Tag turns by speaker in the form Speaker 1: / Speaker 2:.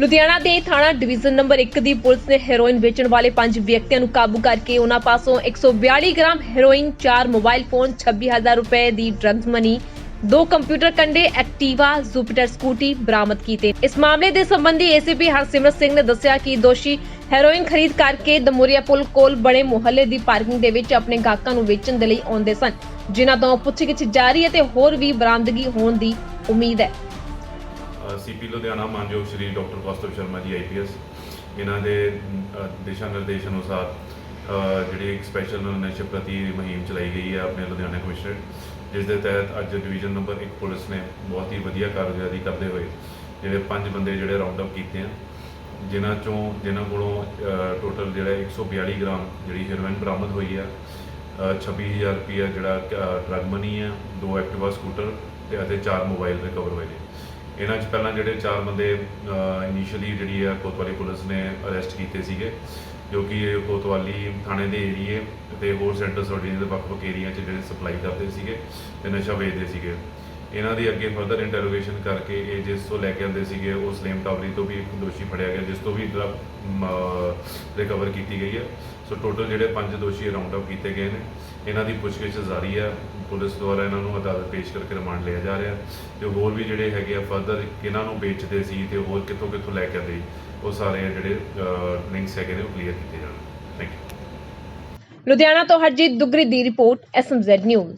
Speaker 1: ਲੁਧਿਆਣਾ ਦੇ ਥਾਣਾ division number 1 ਦੀ ਪੁਲਿਸ ਨੇ ਹੈਰੋਇਨ ਵੇਚਣ ਵਾਲੇ ਪੰਜ ਵਿਅਕਤੀਆਂ ਨੂੰ ਕਾਬੂ ਕਰਕੇ ਉਹਨਾਂ ਪਾਸੋਂ 142 ਗ੍ਰਾਮ ਹੈਰੋਇਨ 4 ਮੋਬਾਈਲ ਫੋਨ 26000 ਰੁਪਏ ਦੀ ਡਰੱਗਸ ਮਨੀ, ਦੋ ਕੰਪਿਊਟਰ ਕੰਡੇ, ਐਕਟਿਵਾ, ਜੁਪੀਟਰ, ਸਕੂਟੀ ਬਰਾਮਦ ਕੀਤੇ। ਇਸ ਮਾਮਲੇ ਦੇ ਸੰਬੰਧੀ ਏਸੀਪੀ ਹਰਸਿਮਰਤ ਸਿੰਘ ਨੇ ਦੱਸਿਆ ਕਿ ਦੋਸ਼ੀ ਹੈਰੋਇਨ ਖਰੀਦ ਕਰਕੇ ਦਮੋਰੀਆ ਪੁਲ ਕੋਲ ਬਣੇ ਮੁਹੱਲੇ ਦੀ ਪਾਰਕਿੰਗ ਦੇ ਵਿੱਚ ਆਪਣੇ ਗਾਹਕਾਂ ਨੂੰ ਵੇਚਣ ਦੇ ਲਈ ਆਉਂਦੇ ਸਨ, ਜਿਨ੍ਹਾਂ ਤੋਂ ਪੁੱਛਗਿੱਛ ਜਾਰੀ ਹੈ ਤੇ ਹੋਰ ਵੀ ਬਰਾਮਦਗੀ ਹੋਣ ਦੀ ਉਮੀਦ ਹੈ।
Speaker 2: ਸੀਪੀ ਲੁਧਿਆਣਾ ਮਾਨਯੋਗ ਸ਼੍ਰੀ ਡਾਕਟਰ ਕੌਸਤਵ ਸ਼ਰਮਾ ਜੀ ਆਈਪੀਐਸ ਇਹਨਾਂ ਦੇ ਦਿਸ਼ਾ ਨਿਰਦੇਸ਼ ਅਨੁਸਾਰ ਜਿਹੜੀ ਇੱਕ ਸਪੈਸ਼ਲ ਨਸ਼ੇ ਪ੍ਰਤੀ ਮੁਹਿੰਮ ਚਲਾਈ ਗਈ ਹੈ ਆਪਣੇ ਲੁਧਿਆਣਾ ਕਮਿਸ਼ਨਰੇਟ ਜਿਸ ਦੇ ਤਹਿਤ ਅੱਜ ਡਿਵੀਜ਼ਨ ਨੰਬਰ 1 ਪੁਲਿਸ ਨੇ ਬਹੁਤ ਹੀ ਵਧੀਆ ਕਾਰਗੁਜ਼ਾਰੀ ਕਰਦੇ ਹੋਏ ਜਿਹੜੇ ਪੰਜ ਬੰਦੇ ਜਿਹੜੇ ਰਾਉਂਡ ਅਪ ਕੀਤੇ ਆ ਜਿਨ੍ਹਾਂ ਚੋਂ ਜਿਨ੍ਹਾਂ ਕੋਲੋਂ ਟੋਟਲ ਜਿਹੜਾ 142 ਗ੍ਰਾਮ ਜਿਹੜੀ ਹੈਰੋਇਨ ਬਰਾਮਦ ਹੋਈ ਆ ਅ, 26000 ਰੁਪਇਆ ਜਿਹੜਾ ਡਰਗ ਮਨੀ ਆ ਦੋ ਐਕਟਿਵਾ ਸਕੂਟਰ ਤੇ ਅਤੇ ਚਾਰ ਮੋਬਾਈਲ ਰਿਕਵਰ ਹੋਏ ਨੇ। ਇਹਨਾਂ 'ਚ ਪਹਿਲਾਂ ਜਿਹੜੇ ਚਾਰ ਬੰਦੇ ਇਨੀਸ਼ੀਅਲੀ ਜਿਹੜੀ ਆ ਕੋਤਵਾਲੀ ਪੁਲਿਸ ਨੇ ਅਰੈਸਟ ਕੀਤੇ ਸੀਗੇ, ਜੋ ਕਿ ਇਹ ਕੋਤਵਾਲੀ ਥਾਣੇ ਦੇ ਏਰੀਏ ਤੇ ਹੋਰ ਸੈਂਟਰ ਸੋਡੀਆਂ ਦੇ ਵੱਖ-ਵੱਖ ਏਰੀਆ 'ਚ ਜਿਹੜੇ ਸਪਲਾਈ ਕਰਦੇ ਸੀਗੇ ਤੇ ਨਸ਼ਾ ਵੇਚਦੇ ਸੀਗੇ। ਇਹਨਾਂ ਦੀ ਅੱਗੇ ਫਰਦਰ ਇੰਟਰੋਗੇਸ਼ਨ ਕਰਕੇ ਇਹ ਜਿਸ ਤੋਂ ਲੈ ਕੇ ਆਉਂਦੇ ਸੀਗੇ ਉਹ ਸਲੇਮ ਟਾਵਰੀ ਤੋਂ ਵੀ ਇੱਕ ਦੋਸ਼ੀ ਫੜਿਆ ਗਿਆ, ਜਿਸ ਤੋਂ ਵੀ ਰਿਕਵਰ ਕੀਤੀ ਗਈ ਹੈ। ਸੋ ਟੋਟਲ ਜਿਹੜੇ ਪੰਜ ਦੋਸ਼ੀ ਰਾਉਂਡ ਅਪ ਕੀਤੇ ਗਏ ਨੇ। ਇਹਨਾਂ ਦੀ ਪੁੱਛਗਿੱਛ ਜਾਰੀ ਹੈ। ਪੁਲਿਸ ਦੁਆਰਾ ਇਹਨਾਂ ਨੂੰ ਅਦਾਲਤ ਪੇਸ਼ ਕਰਕੇ ਰਿਮਾਂਡ ਲਿਆ ਜਾ ਰਿਹਾ ਤੇ ਹੋਰ ਵੀ ਜਿਹੜੇ ਹੈਗੇ ਆ ਫਰਦਰ ਕਿਹਨਾਂ ਨੂੰ ਵੇਚਦੇ ਸੀ ਤੇ ਹੋਰ ਕਿੱਥੋਂ ਕਿੱਥੋਂ ਲੈ ਕੇ ਆਉਂਦੇ, ਉਹ ਸਾਰੇ ਜਿਹੜੇ ਲਿੰਕਸ ਹੈਗੇ ਨੇ ਉਹ ਕਲੀਅਰ ਕੀਤੇ ਜਾਣ। ਥੈਂਕ ਯੂ
Speaker 1: ਲੁਧਿਆਣਾ ਤੋਂ ਹਰਜੀਤ ਦੁਗਰੀ ਦੀ ਰਿਪੋਰਟ ਐਸਐਮਜ਼ੈਡ ਨਿਊਜ਼